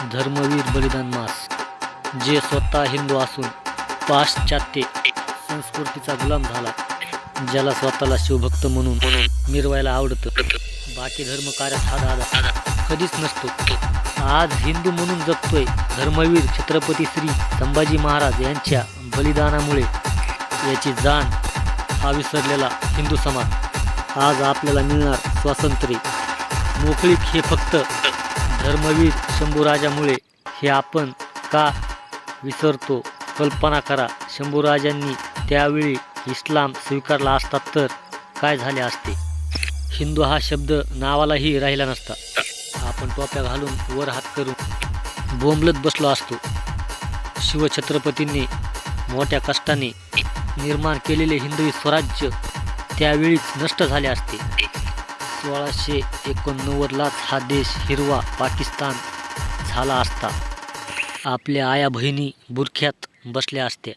धर्मवीर बलिदान मास जे स्वतः हिंदू असून पाश्चात्य संस्कृतीचा गुलाम झाला ज्याला स्वतःला शिवभक्त म्हणून मिरवायला आवडतं. बाकी धर्म कार्यात हा दादा कधीच नसतो. आज हिंदू म्हणून जगतोय धर्मवीर छत्रपती श्री संभाजी महाराज यांच्या बलिदानामुळे. याची जाण हा विसरलेला हिंदू समाज. आज आपल्याला मिळणार स्वातंत्र्य. मोकळीक हे फक्त धर्मवीर शंभूराजामुळे हे आपण का विसरतो? कल्पना करा शंभूराजांनी त्यावेळी इस्लाम स्वीकारला असता तर काय झाले असते? हिंदू हा शब्द नावालाही राहिला नसता. आपण टोप्या घालून वर हात करून बोंबलत बसलो असतो. शिवछत्रपतींनी मोठ्या कष्टाने निर्माण केलेले हिंदवी स्वराज्य त्यावेळीच नष्ट झाले असते. सोळाशे एकोणनव्वदलाच हा देश हिरवा पाकिस्तान झाला असता. आपल्या आया बहिणी बुरख्यात बसल्या असत्या.